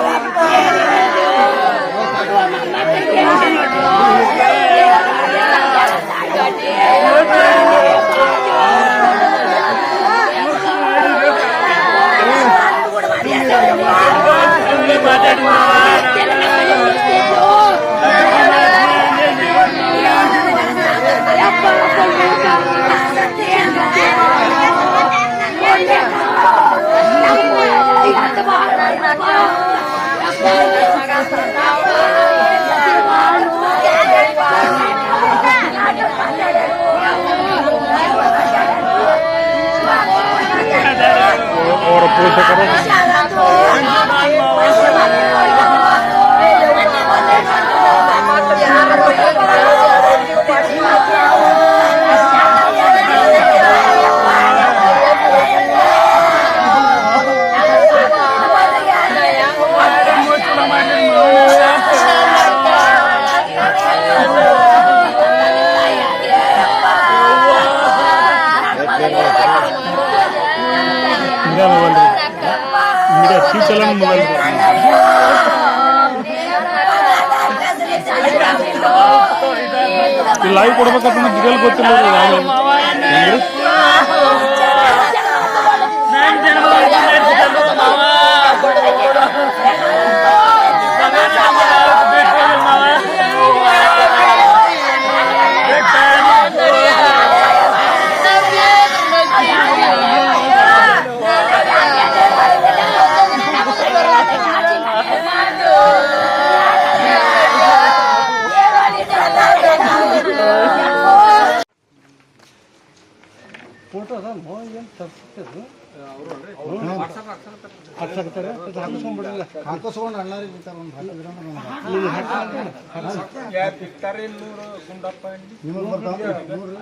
ಅವರ Ricardo. ರೀ ಇದೇ ಫೀಚರ್ ಮೊಬೈಲ್ ರೀ ಈ ಲೈವ್ ಕೊಡ್ಬೇಕಂತ ಡಿಟೇಲ್ ಗೊತ್ತಿಲ್ಲ ಏನು ತರ್ಸಿದ್ರು ಹಾಕ್ಸಕ್ತಾರೆ ಹಾಕಿಸ್ಕೊಂಡ್ಬಿಡಲ್ಲ. ಹಾಕಿಸ್ಕೊಂಡು ಅಣ್ಣಾರಿಗೆ ಬಿಡ್ತಾರೆ ಒಂದು ಹಾಕಿದ್ರೆ ನಿಮಗೆ ಬರ್ತಾವ ನೂರು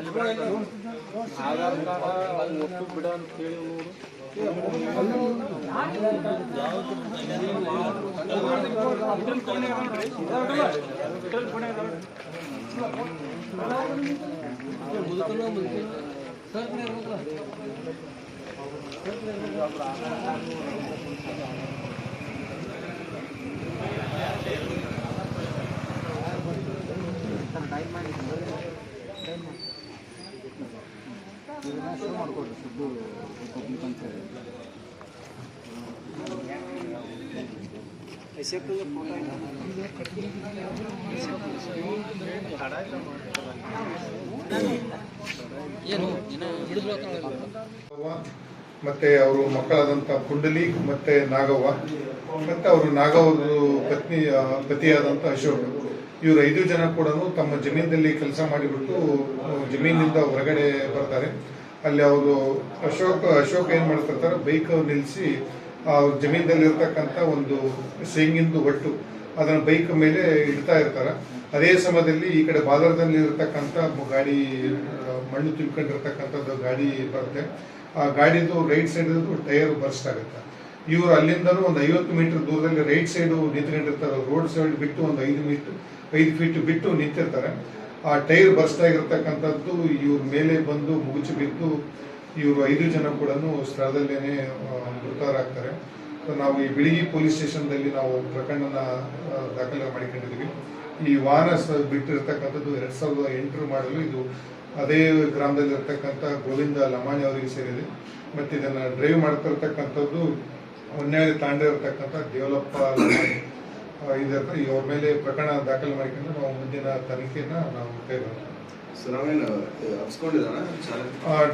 ಮಾಡ್ಕೊಡ್ರಿ ಸುದ್ದು ರಿಪಬ್ಲಿಕ್ ಅಂತ ಹೇಳಿ ಮತ್ತೆ ಅವರು ಮಕ್ಕಳಾದಂಥ ಕುಂಡಲಿ ಮತ್ತೆ ನಾಗವ್ವ, ಮತ್ತೆ ಅವರು ನಾಗವ್ರ ಪತ್ನಿ ಪತಿಯಾದಂಥ ಅಶೋಕ್. ಇವರು ಐದು ಜನ ಕೂಡ ತಮ್ಮ ಜಮೀನಲ್ಲಿ ಕೆಲಸ ಮಾಡಿಬಿಟ್ಟು ಜಮೀನಿಂದ ಹೊರಗಡೆ ಬರ್ತಾರೆ. ಅಲ್ಲಿ ಅವರು ಅಶೋಕ್ ಅಶೋಕ್ ಏನ್ ಮಾಡ್ತಿರ್ತಾರೆ, ಬೈಕ್ ನಿಲ್ಲಿಸಿ ಆ ಜಮೀನಲ್ಲಿ ಇರ್ತಕ್ಕಂಥ ಒಂದು ಶೇಂಗಿಂದು ಒಟ್ಟು ಅದನ್ನ ಬೈಕ್ ಮೇಲೆ ಇಡ್ತಾ ಇರ್ತಾರೆ. ಅದೇ ಸಮಯದಲ್ಲಿ ಈ ಕಡೆ ಬಾದರದಲ್ಲಿ ಇರತಕ್ಕಂಥ ಗಾಡಿ ಮಣ್ಣು ತುಂಬಿಕೊಂಡಿರ್ತಕ್ಕಂಥದ್ದು ಗಾಡಿ ಬರುತ್ತೆ. ಆ ಗಾಡಿದು ರೈಟ್ ಸೈಡ್ ಟೈರ್ ಬರ್ಸ್ಟ್ ಆಗುತ್ತೆ ಇವರು ಅಲ್ಲಿಂದನೂ ಒಂದು ಐವತ್ತು ಮೀಟರ್ ದೂರದಲ್ಲಿ ರೈಟ್ ಸೈಡ್ ನಿಂತ್ಕೊಂಡಿರ್ತಾರೆ. ರೋಡ್ ಸೈಡ್ ಬಿಟ್ಟು ಒಂದು ಐದು ಮೀಟರ್ ಐದು ಫೀಟ್ ಬಿಟ್ಟು ನಿಂತಿರ್ತಾರೆ. ಆ ಟೈರ್ ಬರ್ಸ್ಟ್ ಆಗಿರ್ತಕ್ಕಂಥದ್ದು ಇವ್ರ ಮೇಲೆ ಬಂದು ಮುಗುಚಿ ಬಿದ್ದು ಇವರು ಐದು ಜನ ಕೂಡ ಸ್ಥಳದಲ್ಲೇ ಮೃತರಾಗ್ತಾರೆ ನಾವು ಈ ಬಿಳಿಗಿ ಪೊಲೀಸ್ ಸ್ಟೇಷನ್ದಲ್ಲಿ ನಾವು ಪ್ರಕರಣನ ದಾಖಲೆ ಮಾಡಿಕೊಂಡಿದ್ದೀವಿ. ಈ ವಾಹನ ಬಿಟ್ಟಿರತಕ್ಕಂಥದ್ದು ಎರಡ್ ಸಾವಿರದ ಎಂಟರ ಮಾಡಲು ಇದು ಅದೇ ಗ್ರಾಮದಲ್ಲಿ ಇರತಕ್ಕಂಥ ಗೋವಿಂದ ಲಮಾಣಿ ಅವರಿಗೆ ಸೇರಿದೆ. ಮತ್ತು ಇದನ್ನು ಡ್ರೈವ್ ಮಾಡ್ತಿರ್ತಕ್ಕಂಥದ್ದು ಹೊನ್ನಾಳಿ ತಾಂಡ ಇರತಕ್ಕಂಥ ದೇವಲಪ್ಪ ಈ ಅವ್ರ ಮೇಲೆ ಪ್ರಕರಣ ದಾಖಲೆ ಮಾಡಿಕೊಂಡು ನಾವು ಮುಂದಿನ ತನಿಖೆಯನ್ನು ನಾವು ಕೈಗೊಳ್ತೀವಿ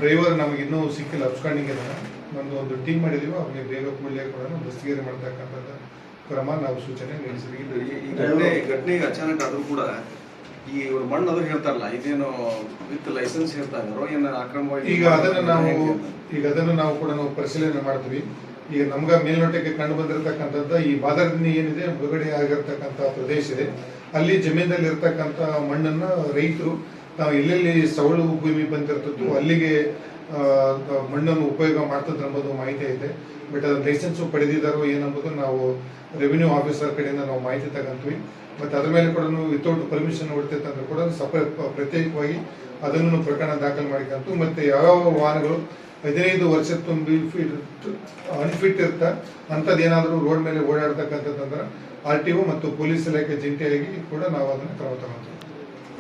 ಡ್ರೈವರ್ ನಮಗೆ ಇನ್ನೂ ಸಿಕ್ಕಿಲ್ಲ ಇದ್ದಾನೆ ನಮ್ದು ಒಂದು ಟೀಮ್ ಮಾಡಿದೀವಿ ಅವ್ರಿಗೆ ಬೇಗ ಕೂಡಲೇ ಕೂಡ ದಸ್ತಿಗೇರಿ ಮಾಡ್ತಕ್ಕಂಥದ್ದು ಕ್ರಮ ನಾವು ಸೂಚನೆ ನಡೆಸಿದ್ವಿ. ಘಟನೆಗೆ ಅಚಾನಕ್ ಆದರೂ ಕೂಡ ಈ ಇವ್ರ ಮಣ್ಣು ಅದು ಹೇಳ್ತಾರಲ್ಲ ಇದೇನು ವಿತ್ ಲೈಸೆನ್ಸ್ ಹೇಳ್ತಾ ಇದಾರೋ ಏನು ಅಕ್ರಮವಾಗಿ ಈಗ ಅದನ್ನು ನಾವು ಈಗ ಅದನ್ನು ನಾವು ಕೂಡ ನಾವು ಪರಿಶೀಲನೆ ಮಾಡ್ತೀವಿ. ಈಗ ನಮ್ಗ ಮೇಲ್ನೋಟಕ್ಕೆ ಕಂಡು ಬಂದಿರತಕ್ಕಂಥದ್ದು ಈ ಬಾದರ್ದಿನಿ ಏನಿದೆ ಬಿಡುಗಡೆ ಆಗಿರ್ತಕ್ಕಂಥ ಪ್ರದೇಶ ಇದೆ. ಅಲ್ಲಿ ಜಮೀನಲ್ಲಿ ಇರ್ತಕ್ಕಂಥ ಮಣ್ಣನ್ನು ರೈತರು ನಾವು ಎಲ್ಲೆಲ್ಲಿ ಸವಳು ಭೂಮಿ ಬಂದಿರ್ತದ್ದು ಅಲ್ಲಿಗೆ ಮಣ್ಣನ್ನು ಉಪಯೋಗ ಮಾಡ್ತದ್ರ ಅನ್ನೋದು ಮಾಹಿತಿ ಐತೆ. ಬಟ್ ಅದ್ರ ಲೈಸೆನ್ಸ್ ಪಡೆದಿದ್ದಾರೋ ಏನಂಬುದು ನಾವು ರೆವಿನ್ಯೂ ಆಫೀಸರ್ ಕಡೆಯಿಂದ ನಾವು ಮಾಹಿತಿ ತಗೊಂತೀವಿ. ಮತ್ತು ಅದ್ರ ಮೇಲೆ ಕೂಡ ವಿತೌಟ್ ಪರ್ಮಿಷನ್ ಹೊಡ್ತೈತೆ ಕೂಡ ಸಪರೇಟ್ ಪ್ರತ್ಯೇಕವಾಗಿ ಅದನ್ನು ಪ್ರಕರಣ ದಾಖಲು ಮಾಡಿಕಂತು ಮತ್ತು ಯಾವ್ಯಾವ ವಾಹನಗಳು ಹದಿನೈದು ವರ್ಷ ತುಂಬಿ ಫಿಟ್ ಅನ್ಫಿಟ್ ಇರ್ತಾ ಅಂಥದ್ದೇನಾದರೂ ರೋಡ್ ಮೇಲೆ ಓಡಾಡ್ತಕ್ಕಂಥದ್ದಂದ್ರೆ ಆರ್ ಟಿ ಒ ಮತ್ತು ಪೊಲೀಸ್ ಇಲಾಖೆ ಜಂಟಿಯಾಗಿ ಕೂಡ ನಾವು ಅದನ್ನು ಕ್ರಮ ತಗೊಂತೀವಿ.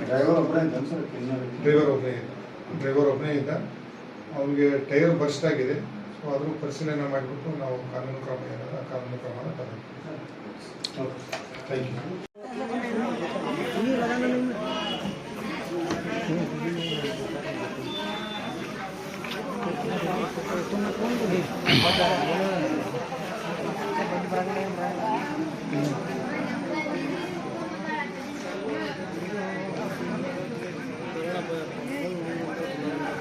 ಡ್ರೈವರ್ ಒಬ್ಬನೇ ಇದ್ದಾನೆ ಸರ್ ಡ್ರೈವರ್ ಒಬ್ಬನೇ ಇದ್ದ ಡ್ರೈವರ್ ಒಬ್ಬನೇ ಇದ್ದ ಅವನಿಗೆ ಟೈರ್ ಬರ್ಸ್ಟ್ ಆಗಿದೆ. ಸೊ ಅದ್ರ ಪರಿಶೀಲನೆ ಮಾಡಿಬಿಟ್ಟು ನಾವು ಕಾನೂನು ಕ್ರಮ ಏನಾದ್ರೆ ಆ ಕಾನೂನು ಕ್ರಮ ಥ್ಯಾಂಕ್ ಯು ಉಗಾರ ನಾವು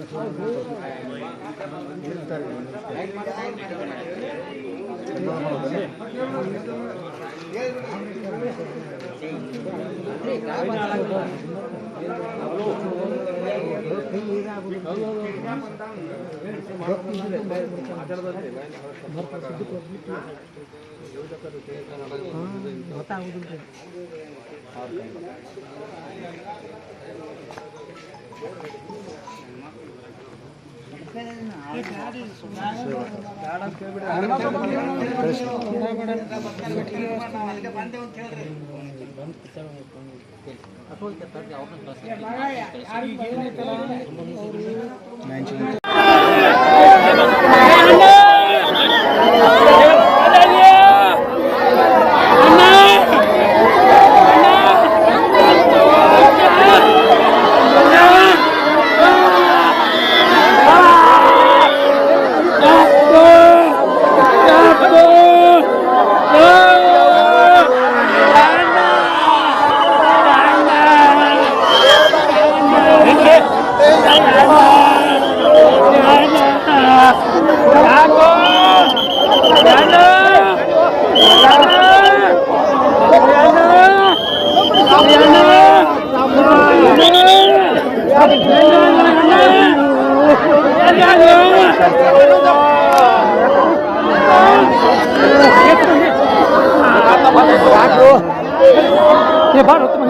ಏನಾಯ್ತು ಅವ್ರು ಹೇಳಲ್ಲ ನನಗರ ನಾನು ये बार होते हैं